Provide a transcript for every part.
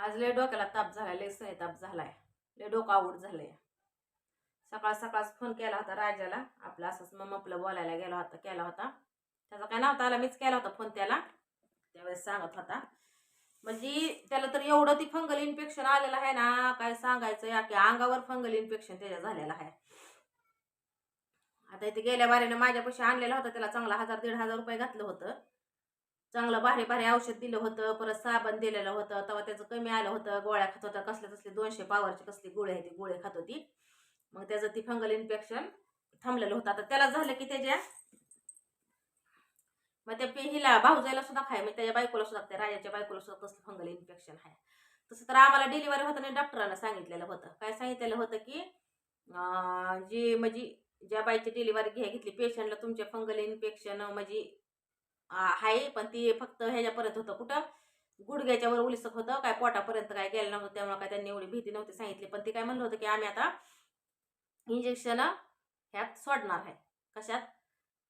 आज लय डोक्याला ताप झाला लय सहताप झालाय. लय डोकं आऊट झालंय. सकाळ सकाळच फोन केला होता राजाला. आपला असंच मग आपलं बोलायला गेला होता केला होता. त्याचा काय नव्हता आला मीच केला होता फोन त्याला. त्यावेळेस सांगत होता. म्हणजे त्याला तर एवढं ती फंगल इन्फेक्शन आलेलं आहे ना काय सांगायचं या की अंगावर फंगल इन्फेक्शन त्याच्या झालेलं आहे. आता इथे गेल्या बारीने माझ्यापाशी आणलेला होता त्याला चांगला हजार दीड हजार रुपये घातलं होतं. चांगलं भारी भारी औषध दिलं होतं परत साबण दिलेलं होतं तेव्हा त्याचं कमी आलं होतं गोळ्या खात होता कसले कसले दोनशे पावरची कसली गोळी आहे ती गोळी खात होती. मग त्याचं ती फंगल इन्फेक्शन थांबलेलं होतं. आता त्याला झालं की त्याच्या मग त्या पे- हिला भाऊजायला सुद्धा खाय म्हणजे त्याच्या बायकोला सुद्धा त्या राजाच्या बायकोला सुद्धा कसलं फंगल इन्फेक्शन आहे. तसं तर आम्हाला डिलिव्हरी होताना डॉक्टरांना सांगितलेलं होतं. काय सांगितलेलं होतं की जी म्हणजे ज्या बाईची डिलिव्हरी घ्या घेतली पेशंटला तुमच्या फंगल इन्फेक्शन म्हणजे आहे पण ती फक्त ह्याच्यापर्यंत होतं. कुठं? गुडघ्याच्या वर उलिसक होतं. काय पोटापर्यंत काय गेलं नव्हतं त्यामुळे काय त्यांनी एवढी भीती नव्हती सांगितली. पण ती काय म्हणलं होतं की आम्ही आता इंजेक्शन ह्यात सोडणार आहे. कशात?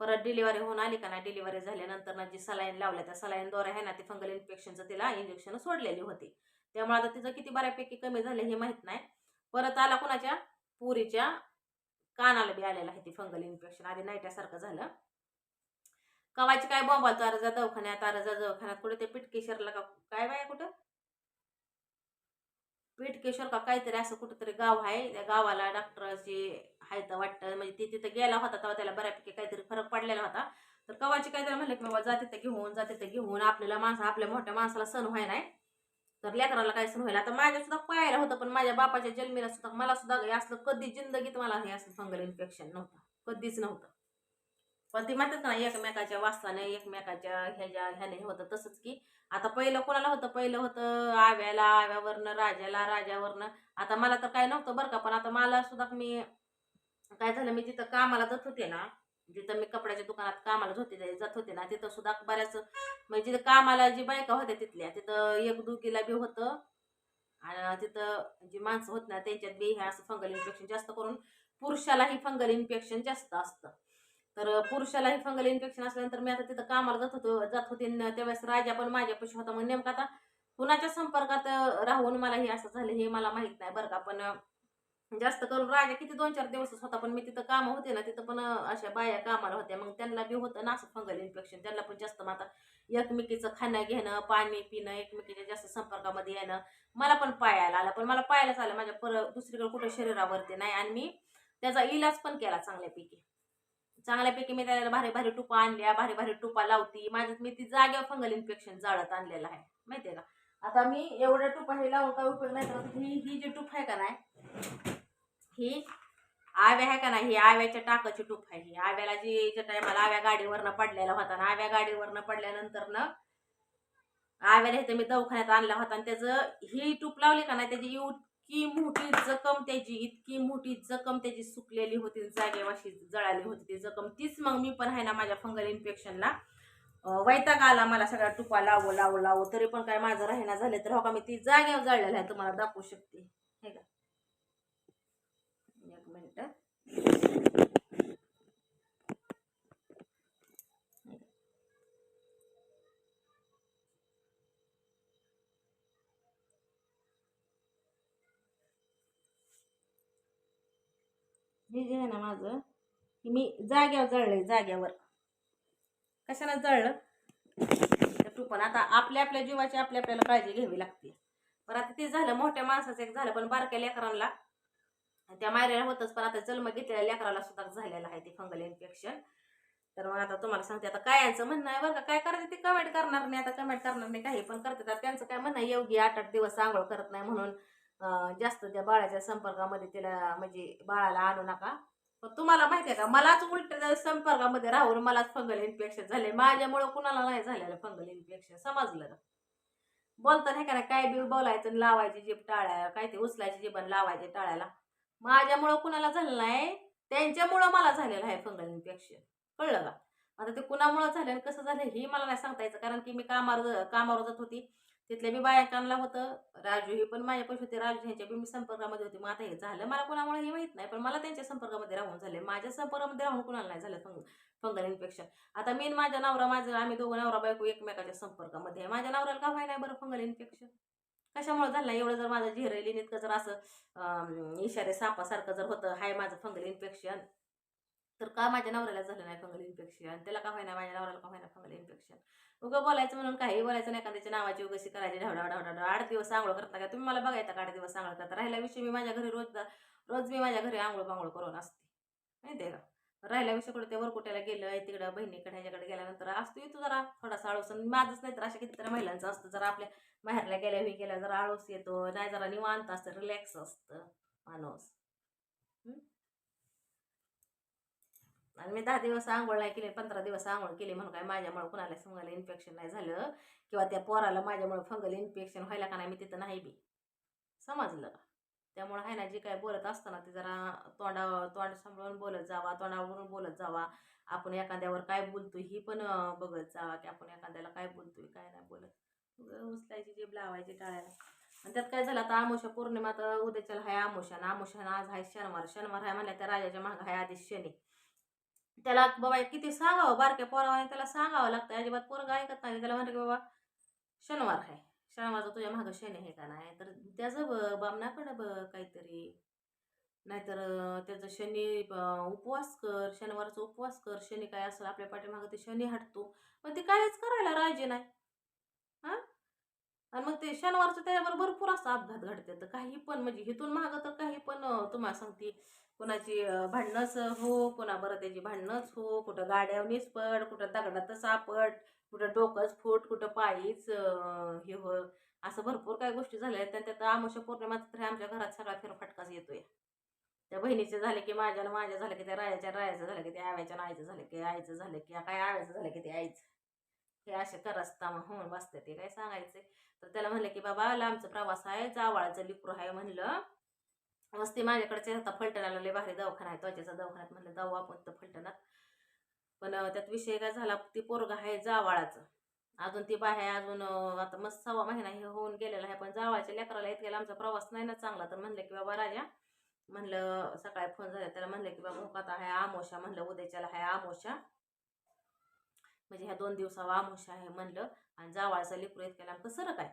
परत डिलिव्हरी होऊन आली का नाही? डिलिव्हरी झाल्यानंतर ना जी सलाईन लावल्या त्या सलाईनद्वारे आहे ना ती फंगल इन्फेक्शनचं तिला इंजेक्शन सोडलेली होती. त्यामुळे आता तिचं किती बऱ्यापैकी कमी झालं हे माहीत नाही. परत आला कुणाच्या? पुरीच्या कानाला बी आलेलं आहे ती फंगल इन्फेक्शन आधी नाईट्यासारखं झालं. कवाची काय बोंबाल तार जा दवाखान्यात अर्जा जा दवाखान्यात. कुठे ते पिटकेश्वरला का? काय बाय कुठं? पिटकेश्वर का काहीतरी असं कुठंतरी गाव आहे. त्या गावाला डॉक्टरची आहे तर वाटतं म्हणजे ती तिथं गेला होता तेव्हा त्याला बऱ्यापैकी काहीतरी फरक पडलेला होता. तर कवाची काहीतरी म्हणलं की बाबा जाते तिथं घेऊन जाते तर घेऊन. आपल्याला माणसं आपल्या मोठ्या माणसाला सण व्हाय नाही. तर लेकराला काय सण व्हायला? आता माझ्या सुद्धा पाहायला होतं पण माझ्या बापाच्या जन्मीला सुद्धा मला सुद्धा असलं कधी जिंदगीत मला हे असं फंगल इन्फेक्शन नव्हतं. कधीच नव्हतं. पण ती म्हणतात ना एकमेकाच्या वासाने एकमेकाच्या ह्याच्या ह्याने होतं तसंच की आता पहिलं कोणाला होतं? पहिलं होतं आव्याला आव्यावरनं राजाला राजावरनं. आता मला तर काय नव्हतं बरं का पण आता मला सुद्धा मी काय झालं मी तिथं कामाला जात होते ना जिथं मी कपड्याच्या दुकानात कामाला होते जात होते ना तिथं सुद्धा बऱ्याच म्हणजे जिथं कामाला जी बायका होत्या तिथल्या तिथं एक दुखीला बी होतं. आणि तिथं जी माणसं होत ना त्यांच्यात बी हे असं फंगल इन्फेक्शन जास्त करून पुरुषालाही फंगल इन्फेक्शन जास्त असतं. तर पुरुषालाही फंगल इन्फेक्शन असल्यानंतर मी आता तिथं कामाला जात होतो जात होते त्यावेळेस राजा पण माझ्यापाशी होता मग नेमका आता कुणाच्या संपर्कात राहून मला हे असं झालं हे मला माहीत नाही बरं का. पण जास्त करून राजा किती दोन चार दिवसच होता पण मी तिथं काम होते ना तिथं पण अशा बाया कामाला होत्या. मग त्यांना बी होतं ना असं फंगल इन्फेक्शन त्यांना पण जास्त मग आता एकमेकीचं खाणं घेणं पाणी पिणं एकमेकीच्या जास्त संपर्कामध्ये येणं मला पण पायाला आलं. पण मला पायालाच आलं. माझ्या पर दुसरीकडे कुठं शरीरावरती नाही. आणि मी त्याचा इलाज पण केला चांगल्यापैकी. चांगल्यापैकी मी त्याला भारी भारी टुपा आणल्या भारी भारी टुपा लावती. माझ्यात मी ती जागेवर फंगल इन्फेक्शन जाळत आणलेलं आहे माहितीये का? आता मी एवढ्या टुपा हे लावून काय उपयोग नाही तर ही ही जी टूप आहे का नाही ही आव्या आहे का नाही ही आव्याच्या टाकाची टूप आहे ही. आव्याला जी ज्या टायमाला आव्या गाडीवरनं पडलेला होता ना आव्या गाडीवरनं पडल्यानंतर ना आव्याला इथं मी दवाखान्यात आणला होता आणि त्याचं ही टूप लावली का नाही त्याची इतकी मोठी जखम त्याची इतकी मोठी जखम त्याची सुकलेली होती जागेवाशी जळाली होती ती जखम. तीच मग मी पण आहे ना माझ्या फंगल इन्फेक्शनला वैताग आला मला सगळ्या टुपा लावो लावो लावू तरी पण काय माझं राहिना झालं तर हो का मी ती जागेवर जळलेलं आहे तुम्हाला दाखवू शकते. हे का एक मिनिट. हे जे आहे ना माझं की मी जाग्यावर जळलंय जाग्यावर. कशाला जळलं? तर तू पण आता आपल्या आपल्या जीवाची आपल्या आपल्याला काळजी घ्यावी लागते. पण आता ते झालं मोठ्या माणसाचं एक झालं पण बारक्या लेकरांना त्या मायऱ्याला होतच पण आता जन्म घेतलेल्या लेकराला सुद्धा झालेलं आहे ते फंगल इन्फेक्शन. तर मग आता तुम्हाला सांगते आता काय यांचं म्हणणं आहे बरं का काय करायचं ते कमेंट करणार नाही आता कमेंट करणार नाही काही पण करते. तर त्यांचं काय म्हणणं आहे योगी आठ आठ दिवस आंघोळ करत नाही म्हणून. जास्त त्या बाळाच्या संपर्कामध्ये तिला म्हणजे बाळाला आणू नका. पण तुम्हाला माहिती आहे का मलाच उलट संपर्कामध्ये राहून मलाच फंगल इन्फेक्शन झाले माझ्यामुळं कुणाला नाही झालेलं फंगल इन्फेक्शन समजलं ना? बोलता नाही का नाही काय बी बोलायचं आणि लावायची जीभ टाळ्या काय ते उचलायची जीभ आणि लावायचे टाळायला. माझ्यामुळं कुणाला झालं नाही त्यांच्यामुळं मला झालेलं आहे फंगल इन्फेक्शन कळलं का? आता ते कुणामुळं झालं कसं झालं हे मला नाही सांगता यायचं कारण की मी कामावर कामावर जात होती. तिथल्या बी बायकांना होतं. राजू हे पण माझ्या होते. राजू ह्यांच्या बी मी संपर्कामध्ये होते. मग आता हे झालं. मला कोणामुळे हे माहीत नाही पण मला त्यांच्या संपर्कामध्ये राहून झाले माझ्या संपर्कामध्ये राहून कुणाला नाही झालं फंग फंगल इन्फेक्शन आता मेन माझ्या नवरा माझं आम्ही दोघं नवरा बायको एकमेकाच्या संपर्कामध्ये आहे. माझ्या नवऱ्याला का व्हाय नाही बरं फंगल इन्फेक्शन कशामुळे झालं एवढं जर माझं झिरेलीन इतकं जर असं इशारे सापासारखं जर होतं हाय माझं फंगल इन्फेक्शन तर का माझ्या नवऱ्याला झालं नाही फंगल इन्फेक्शन त्याला का होईना माझ्या नवऱ्याला का होईना फंगल इन्फेक्शन उगं बोलायचं म्हणून काही बोलायचं नाही एखाद्याच्या नावाची उगशी करायची ढवडा ढवडा ढवडा आठ दिवस आंघोळ करता का? तुम्ही मला बघायचा का आठ दिवस आंघोळ करता? राहिला विषय मी माझ्या घरी रोज रोज मी माझ्या घरी आंघोळ बांघोळ करून असते. माहिती आहे का? राहिला विषय कुठे? ते वरकुट्याला गेलं तिकडं बहिणीकडे ह्याच्याकडे गेल्यानंतर असतो येतो जरा थोडासा आळूस. आणि माझंच नाही तर अशा कितीतरी महिलांचं असतं. जरा आपल्या माहेरला गेल्या हे गेल्या जरा आळूस येतो. नाही जरा निवांत असतं रिलॅक्स असतं माणूस. आणि मी दहा दिवस आंघोळ नाही केली पंधरा दिवस आंघोळ केली म्हणून काय माझ्यामुळे कुणाला फंगल इन्फेक्शन नाही झालं किंवा त्या पोराला माझ्यामुळे फंगल इन्फेक्शन व्हायला का नाही मी तिथं नाही बी. समजलं. त्यामुळं आहे ना जे काय बोलत असताना ते जरा तोंडा तोंड सांभाळून बोलत जावा तोंडावरून बोलत जावा. आपण एखाद्यावर काय बोलतोय ही पण बघत जावा की आपण एखाद्याला काय बोलतोय काय नाही बोलत. उचलायची जीभ लावायची टाळ्याला. आणि त्यात काय झालं आता आमोशा पौर्णिमा तर उद्याच्याला हाय आमोशा ना आमोशा आज आहे शनिवार. शनिवार आहे म्हणल्या त्या राजाच्या मागं आहे आधी शनी. त्याला बाबा किती सांगावं? बारक्या पोरावाने त्याला सांगावं लागतं अजिबात पोरगा ऐकत नाही. त्याला म्हणलं की बाबा शनिवार आहे. शनिवारचा तुझ्या मागं शनी आहे का नाही? तर त्याचं ब बामणाकडं ब काहीतरी. नाहीतर त्याचं शनी उपवास कर. शनिवारचा उपवास कर. शनी काय असेल आपल्या पाठीमागं ते शनी हटतो. पण ते काहीच करायला राजे नाही. हां? आणि मग ते शनिवारचं त्याच्यावर भरपूर असा अपघात घडते. तर काही पण म्हणजे इथून मागं तर काही पण तुम्हाला सांगते. कोणाची भांडणंच हो कोणा बरं त्याची भांडणंच हो कुठं गाड्यावनीच पड कुठं दगडात सापड कुठं डोकंच फूट कुठं पायीच हे हो असं भरपूर काही गोष्टी झाल्या आहेत. त्यात आमोशा पौर्णिमात तर आमच्या घरात सगळा फेरफटकाच येतोय. त्या बहिणीचे झाले की माझ्या माझ्या झालं की त्या रायाच्या रायाचं झालं की त्या आव्याच्या आईचं झालं की आईचं झालं की काय आव्याचं झालं की ते आईचं. हे असे करस्ता होऊन बसते ते काय सांगायचे? तर त्याला म्हणलं की बाबा आमचं प्रवास आहे जावाळाचं लिकरू आहे म्हणलं. वस्ती माझ्याकडचे आता फलटणाला लय भारी दवाखाना आहे. त्वचेचा दवाखान्यात म्हणलं जाऊ आपण तर फलटणात पण त्यात विषय काय झाला? ती पोरगा आहे जावाळाचं. अजून ती बाहेर अजून आता मस्त सव्वा महिना हे होऊन गेलेला आहे. पण जावाळच्या लेकराला इतक्याला आमचा प्रवास नाही ना चांगला. तर म्हणलं की बाबा राजा म्हणलं सकाळी फोन झाला त्याला. म्हणलं की बाबा आता आहे आमोशा. म्हणलं उद्याच्याला आहे आमोशा. म्हणजे ह्या दोन दिवसावर आमोशा आहे म्हणलं. आणि जावाळचा लिकरू इतक्याला कसं काय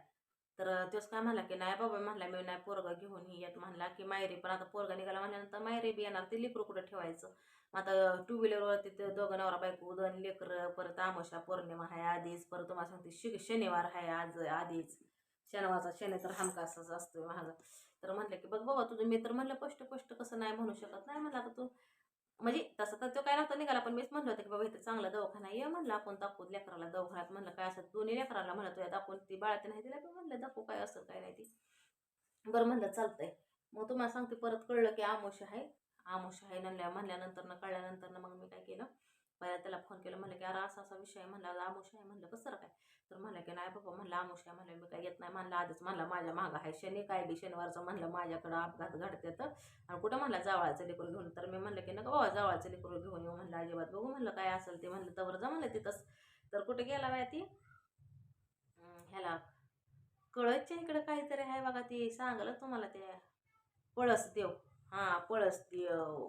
तर तोच काय म्हणला की नाही बाबा म्हणला मी नाही पोरगा घेऊन ही येत म्हणला की मायरी पण आता पोरगा निघाला म्हणल्यानंतर मायरी बी येणार ते लेकरू कुठं ठेवायचं? मग आता टू व्हीलरवरती ते दोघं नवरा बायको दोन लेकरं परत आमोशा पौर्णिमा आहे आधीच परत तुम्हाला सांगते शि शनिवार आहे आज आधीच. शनिवारचा शनि तर हमखासच असतो माझा तर म्हटलं की बघ बाबा तुझं मी तर म्हणलं स्पष्ट स्पष्ट कसं नाही म्हणू शकत? नाही म्हणलं आता तू म्हणजे तसं तर तो काय नव्हता निघाला पण मीच म्हणलं होतं की बाबा इथं चांगला दवाखाना ये म्हणलं आपण दाखवू लेकराला दवाखान्यात म्हणलं काय असं दोन्ही लेकराला म्हणलं तुला दाखवून ती बाळाती नाही तिला म्हणलं दाखवू काय असं काय नाही ती. बरं म्हणलं चालतंय. मग तुम्हाला सांगते परत कळलं की आमोश आहे. आमोश आहे म्हणल्या म्हणल्यानंतर ना कळल्यानंतर मग मी काय केलं मला त्याला फोन केला म्हणलं की अरे असा असा विषय आहे म्हणला आमुष आहे म्हणलं कसं काय? तर म्हणलं की नाही बाबा म्हणलं आमुष आहे म्हणलं मी काय येत नाही म्हणलं आधीच म्हणलं माझ्या मागं आहे शनी काय बी शनिवारचं म्हणलं माझ्याकडं अपघात घडते तर आणि कुठं म्हणलं जावळाचं लेकरू घेऊन. तर मी म्हणलं की नका बाबा जावळाचं लेकरू घेऊन येऊ म्हणलं अजिबात बघू म्हणलं काय असेल ते म्हणलं तवर जा म्हणलं तिथंच. तर कुठे गेला बाय ती? ह्याला कळसच्या इकडं काहीतरी आहे बघा ती सांगलं तुम्हाला ते पळस देव हां पळस देव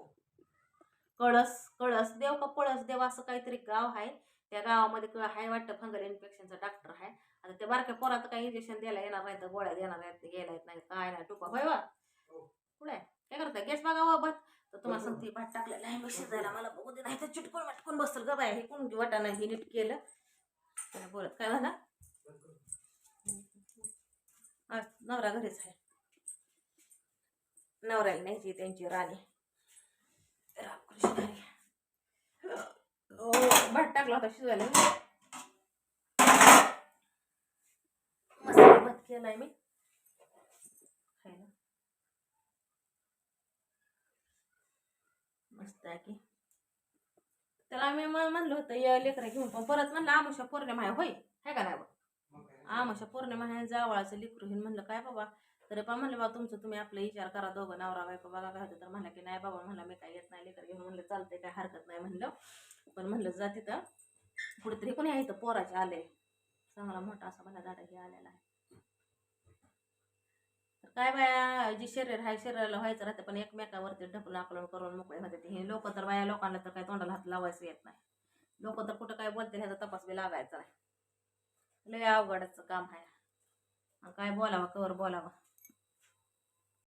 कळस कळस देव का पळस देव असं काहीतरी गाव आहे. त्या गावामध्ये आहे वाटतं फंगल इन्फेक्शनचा डॉक्टर आहे. आता त्या बारक्या पोरात काही इंजेक्शन द्यायला येणार नाही तर गोळ्या देणार नाहीत ते घ्यायला येत नाही काय नाही टुपा होय वा पुढे काय करताय? गॅस बघा भात तर तुम्हाला सांगते भात टाकलेला आहे मी शिजायला. मला बघू दे नाही तर चिटकून मटकून बसल ग बाय हे कोण वाटा नाही हे नीट केलं. बोलत काय झाला? आज नवरा घरीच आहे. नवऱ्याला न्यायची त्यांची राणी. रामकृष्ण भात टाकला होता शिजवायला. मस्त भात केलाय मी. खायला. मस्त आहे की. त्याला मी म्हणलं होतं या लेकरं घेऊन पण परत म्हणलं आमुषा पौर्णिमा आहे होय? हाय का नाही बा? आमुषा पौर्णिमा आहे जावळाचं लेकरू घेऊन म्हणलं काय बाबा? तरी पण म्हणलं बाबा तुमचं तुम्ही आपला विचार करा दोघं नवरा बायको बघा काय होतं तर. म्हणलं की नाही बाबा म्हणलं मी काय येत नाही लेकर. घेऊन म्हणलं चालतंय काय हरकत नाही म्हणलं. पण म्हणलं जा तिथं. कुठेतरी कोणी आहे इथं पोराचे आले. चांगला मोठा असा मला दादा हे आलेला आहे. तर काय बाया जी शरीर आहे शरीराला व्हायचं राहतं पण एकमेकावरती ढकलून आकलून करून मोकळे होते हे लोक तर बाया लोकांना तर काय तोंडाला हात लावायचं येत नाही. लोक तर कुठं काय बोलते ह्याचा तपास बी लागायचा नाही. लय अवघडचं काम आहे. काय बोलावं कवर बोलावं.